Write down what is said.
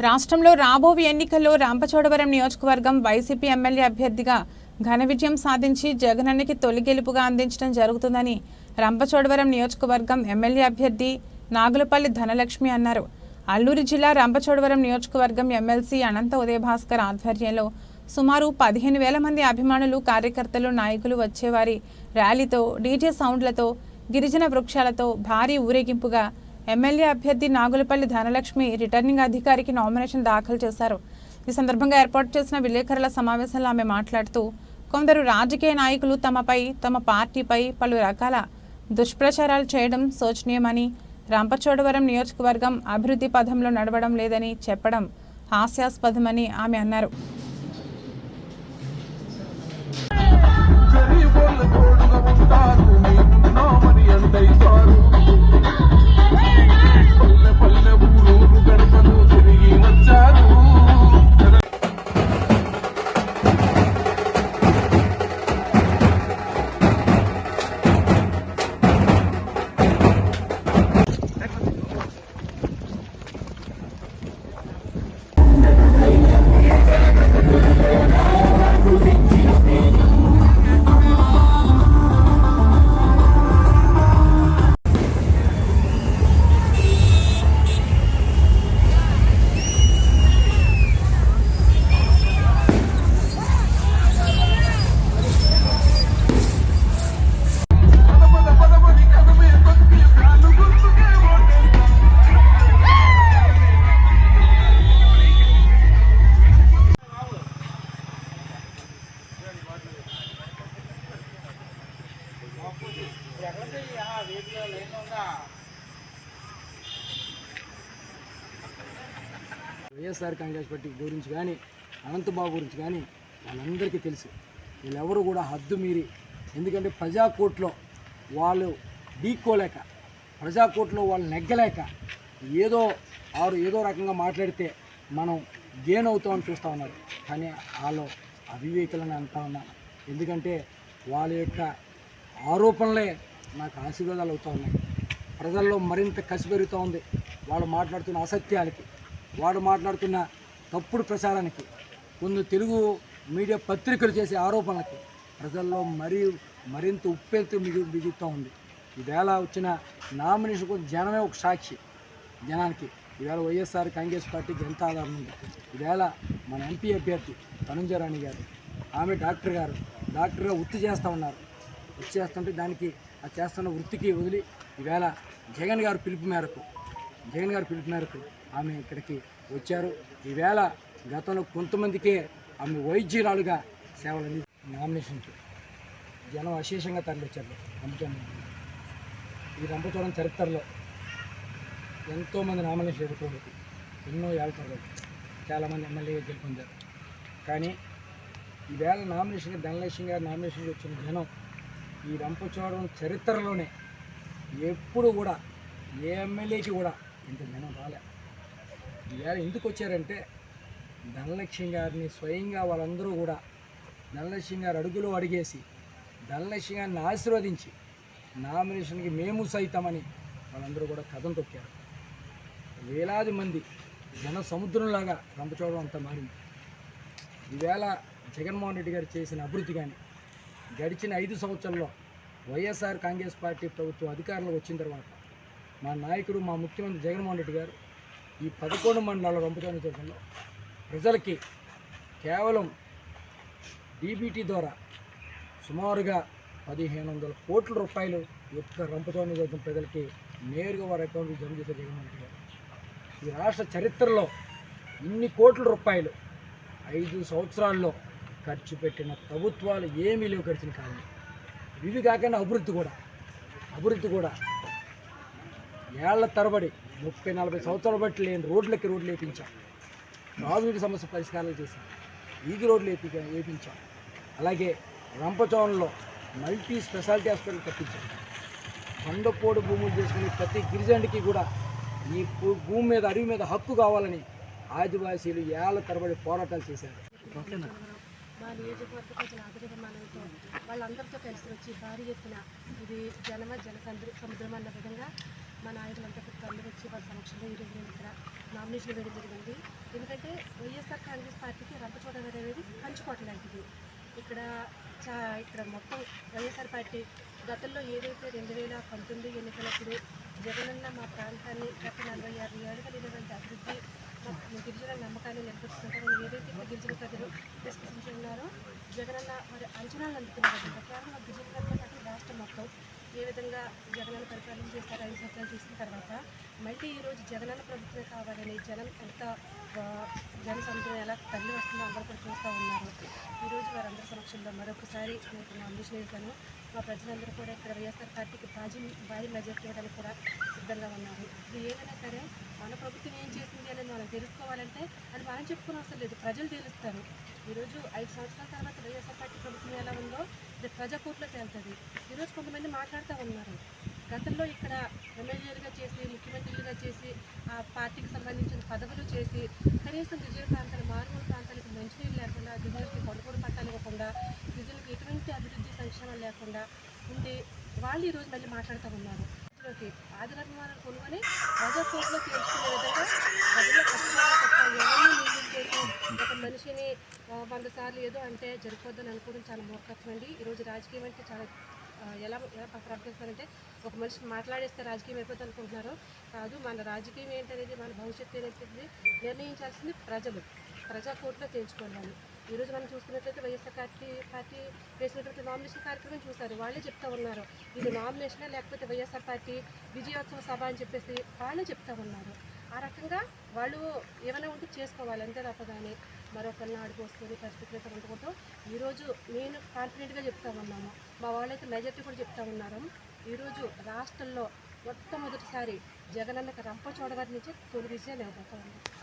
రాష్ట్రంలో రాబోయే ఎన్నికల్లో రాంపచోడవరం నియోజకవర్గం వైసీపీ ఎమ్మెల్యే అభ్యర్థిగా ఘన విజయం సాధించి జగనన్నకి తొలి గెలుపుగా అందించడం జరుగుతుందని రంపచోడవరం నియోజకవర్గం ఎమ్మెల్యే అభ్యర్థి నాగులపల్లి ధనలక్ష్మి అన్నారు. అల్లూరి జిల్లా రంపచోడవరం నియోజకవర్గం ఎమ్మెల్సీ అనంత ఉదయభాస్కర్ ఆధ్వర్యంలో సుమారు పదిహేను వేల మంది అభిమానులు కార్యకర్తలు నాయకులు వచ్చేవారి ర్యాలీతో డీజే సౌండ్లతో గిరిజన వృక్షాలతో భారీ ఊరేగింపుగా ఎమ్మెల్యే అభ్యర్థి నాగులపల్లి ధనలక్ష్మి రిటర్నింగ్ అధికారికి నామినేషన్ దాఖలు చేశారు. ఈ సందర్భంగా ఏర్పాటు చేసిన విలేకరుల సమావేశంలో ఆమె మాట్లాడుతూ కొందరు రాజకీయ నాయకులు తమపై తమ పార్టీపై పలు రకాల దుష్ప్రచారాలు చేయడం శోచనీయమని రంపచోడవరం నియోజకవర్గం అభివృద్ధి పథంలో నడవడం లేదని చెప్పడం హాస్యాస్పదమని ఆమె అన్నారు. వైఎస్ఆర్ కాంగ్రెస్ పార్టీ గురించి కానీ అనంతబాబు గురించి కానీ వాళ్ళందరికీ తెలుసు. వీళ్ళెవరు కూడా హద్దు మీరి. ఎందుకంటే ప్రజాకోట్లో వాళ్ళు ఢీక్కోలేక ప్రజాకోట్లో వాళ్ళు నెగ్గలేక ఏదో ఆరు ఏదో రకంగా మాట్లాడితే మనం గేన్ అవుతామని చూస్తూ ఉన్నారు. కానీ వాళ్ళు అవివేకులని అంటా ఉన్నాను ఎందుకంటే వాళ్ళ యొక్క ఆరోపణలే నాకు ఆశీర్వాదాలు అవుతూ ఉన్నాయి. ప్రజల్లో మరింత కసి పెరుగుతూ ఉంది. వాళ్ళు మాట్లాడుతున్న అసత్యాలకి. వాడు మాట్లాడుతున్న తప్పుడు ప్రచారానికి కొన్ని తెలుగు మీడియా పత్రికలు చేసే ఆరోపణలకి ప్రజల్లో మరీ మరింత ఉప్పెత్తు మిగు మిగుతూ ఉంది. ఈవేళ వచ్చిన నామినేషన్ జనమే ఒక సాక్షి. జనానికి ఈవేళ వైఎస్ఆర్ కాంగ్రెస్ పార్టీకి ఎంత ఆధారం ఉంది. ఈవేళ మన ఎంపీ అభ్యర్థి తనుంజరాణి గారు ఆమె డాక్టర్ గారు డాక్టర్గా వృత్తి చేస్తూ ఉన్నారు. వృత్తి చేస్తుంటే దానికి ఆ చేస్తున్న వృత్తికి వదిలి ఈవేళ జగన్ గారు పిలుపు మేరకు జగన్ గారు పిలుపు మేరకు ఆమె ఇక్కడికి వచ్చారు. ఈవేళ గతంలో కొంతమందికే ఆమె వైద్యురాలుగా సేవలు నామినేషన్ జనం అశేషంగా తరలిచ్చారు. రంపచోడం ఈ రంపచోడం చరిత్రలో ఎంతోమంది నామినేషన్ ఎదుర్కోలేదు ఎన్నో ఏళ్ళ తరగతి చాలామంది ఎమ్మెల్యేగా గెలుపొందారు కానీ ఈవేళ నామినేషన్గా ధనలక్ష్మి గారు నామినేషన్కి వచ్చిన జనం ఈ రంపచోడవరం చరిత్రలోనే ఎప్పుడు కూడా ఏ ఎమ్మెల్యేకి కూడా ఇంత జనం రాలే. ఇవాళ ఎందుకు వచ్చారంటే ధనలక్ష్మి గారిని స్వయంగా వాళ్ళందరూ కూడా ధనలక్ష్మి గారు అడుగులో అడిగేసి ధనలక్ష్మి గారిని ఆశీర్వదించి నామినేషన్కి మేము సైతమని వాళ్ళందరూ కూడా కథం తొక్కారు. వేలాది మంది జన సముద్రంలాగా రంపచోడడం అంతా మారింది. ఈవేళ జగన్మోహన్ రెడ్డి గారు చేసిన అభివృద్ధి కానీ గడిచిన ఐదు సంవత్సరాల్లో వైఎస్ఆర్ కాంగ్రెస్ పార్టీ ప్రభుత్వం అధికారంలో వచ్చిన తర్వాత మా నాయకుడు మా ముఖ్యమంత్రి జగన్మోహన్ రెడ్డి గారు ఈ పదకొండు మండలాల రంపచాని నియోజకవర్గంలో ప్రజలకి కేవలం డీబీటీ ద్వారా సుమారుగా పదిహేను వందల కోట్ల రూపాయలు ఈ యొక్క రంపచాని నియోజకవర్గం ప్రజలకి నేరుగా వారి అకౌంట్కి జమ చేసే జగన్మోహన్ రెడ్డి గారు. ఈ రాష్ట్ర చరిత్రలో ఇన్ని కోట్ల రూపాయలు ఐదు సంవత్సరాల్లో ఖర్చు పెట్టిన ప్రభుత్వాలు ఏమీ లేవు గడిచిన కాదు ఇవి కాకుండా అభివృద్ధి కూడా అభివృద్ధి కూడా ఏళ్ళ తరబడి ముప్పై నలభై సంవత్సరాలు బట్టి లేని రోడ్లకి రోడ్లు వేపించాం. త్రాగునీటి సమస్య పరిష్కారాలు చేశాం. ఈగి రోడ్లు వేపి వేపించాం. అలాగే రంపచోన్లో మల్టీ స్పెషాలిటీ హాస్పిటల్ కట్టించాం. కొండపోడు భూములు చేసుకుని ప్రతి గిరిజనుడికి కూడా ఈ భూమి మీద అడవి మీద హక్కు కావాలని ఆదివాసీలు ఏళ్ళ తరబడి పోరాటాలు చేశారు. ఓకేనా? మా నియోజకవర్గ ప్రజల వాళ్ళందరితో కలిసి వచ్చి భారీ ఎత్తున ఇది జనమ జన సముద్రం అన్న విధంగా మా నాయకులంతా కూడా అందరూ వచ్చి వాళ్ళ సమక్షంలో ఈరోజు నేను ఇక్కడ నామినేషన్ వేయడం జరిగింది. ఎందుకంటే వైఎస్ఆర్ కాంగ్రెస్ పార్టీకి రంపచోట అనేది కంచుకోట లాంటిది. ఇక్కడ చా ఇక్కడ మొత్తం వైఎస్ఆర్ పార్టీ గతంలో ఏదైతే రెండు వేల పంతొమ్మిది ఎన్నికలప్పుడు జగనన్న మా ప్రాంతాన్ని గత నలభై ఆరు ఏళ్ళుగా లేనటువంటి అభివృద్ధి గిరిజన నమ్మకాన్ని నిలబెట్టుకుంటారని ఏదైతే ఇక్కడ గిరిజన ప్రజలు ప్రశ్నించున్నారో జగనన్న మరి అంచనాలు అందుకున్నారు. కేవలం మా గిరిజన పాటు రాష్ట్రం మొత్తం ఏ విధంగా జగనన్న పరిపాలన చేశారు ఐదు సంవత్సరాలు చూసిన తర్వాత మళ్ళీ ఈరోజు జగనన్న ప్రభుత్వమే కావాలని జనం ఎంత జన సముద్రం ఎలా తల్లి వస్తుందో అందరూ కూడా చూస్తూ ఉన్నారు. ఈరోజు వారందరి సమక్షంలో మరొకసారి నేను నామినేషన్ మా ప్రజలందరూ కూడా ఇక్కడ వైఎస్ఆర్ పార్టీకి భారీ భారీ మెజార్టీ ఇవ్వడానికి కూడా సిద్ధంగా ఉన్నారు. ఇది ఏదైనా సరే మన ప్రభుత్వం ఏం చేసింది అనేది మనం తెలుసుకోవాలంటే అది మనం చెప్పుకునే అవసరం లేదు ప్రజలు తెలుస్తారు. ఈరోజు ఐదు సంవత్సరాల తర్వాత వైఎస్ఆర్ పార్టీ ప్రభుత్వం ఎలా ఉందో ఇది ప్రజాకూట్లో తేలుతుంది ఈరోజు కొంతమంది మాట్లాడుతూ ఉన్నారు. గతంలో ఇక్కడ ఎమ్మెల్యేలుగా చేసి ముఖ్యమంత్రులుగా చేసి ఆ పార్టీకి సంబంధించిన పదవులు చేసి కనీసం గిరిజన ప్రాంతాలు మారుమూల ప్రాంతాలకు మంచినీళ్ళు లేకుండా గిరిజనులకి కొనుగోలు పట్టాలు ఇవ్వకుండా గిరిజనులకు ఎటువంటి అభివృద్ధి సంక్షేమాలు లేకుండా ఉండి వాళ్ళు ఈరోజు మళ్ళీ మాట్లాడుతూ ఉన్నారు. ఇందులోకి ఆదిరభిమానాలు కొనుగొని ప్రజాకోట్లో తీర్చుకునే విధంగా ప్రజల కష్టాలు తప్ప ఎవరిని నిందించేసి ఒక మనిషిని వంద సార్లు ఏదో అంటే జరిపోద్దని అనుకోవడం చాలా మూర్ఖత్వం అండి. ఈరోజు రాజకీయం అంటే చాలా ఎలా ఎలా ప్రకటిస్తారంటే ఒక మనిషి మాట్లాడేస్తే రాజకీయం అయిపోతుంది అనుకుంటున్నారు. కాదు మన రాజకీయం ఏంటనేది మన భవిష్యత్తు ఏంటనేది నిర్ణయించాల్సింది ప్రజలు. ప్రజా కోర్టులో తేల్చుకోవాలి. ఈరోజు మనం చూసుకున్నట్లయితే వైఎస్ఆర్ పార్టీ పార్టీ వేసినటువంటి నామినేషన్ కార్యక్రమం చూస్తారు వాళ్ళే చెప్తా ఉన్నారు. ఇది నామినేషనే లేకపోతే వైఎస్ఆర్ పార్టీ విజయోత్సవ సభ అని చెప్పేసి వాళ్ళే చెప్తా ఉన్నారు. ఆ రకంగా వాళ్ళు ఏమైనా ఉంటే చేసుకోవాలి అంతే తప్ప కానీ మరొకరిని పోసుకొని పరిస్థితులు అయితే ఉండకూడదు ఈరోజు నేను కాన్ఫిడెంట్గా చెప్తా ఉన్నాము మా వాళ్ళైతే మెజార్టీ కూడా చెప్తా ఉన్నారు. ఈరోజు రాష్ట్రంలో మొట్టమొదటిసారి జగనన్నకు రంపచోడవారి నుంచి తొలి విజయం ఇవ్వబోతా ఉన్నాం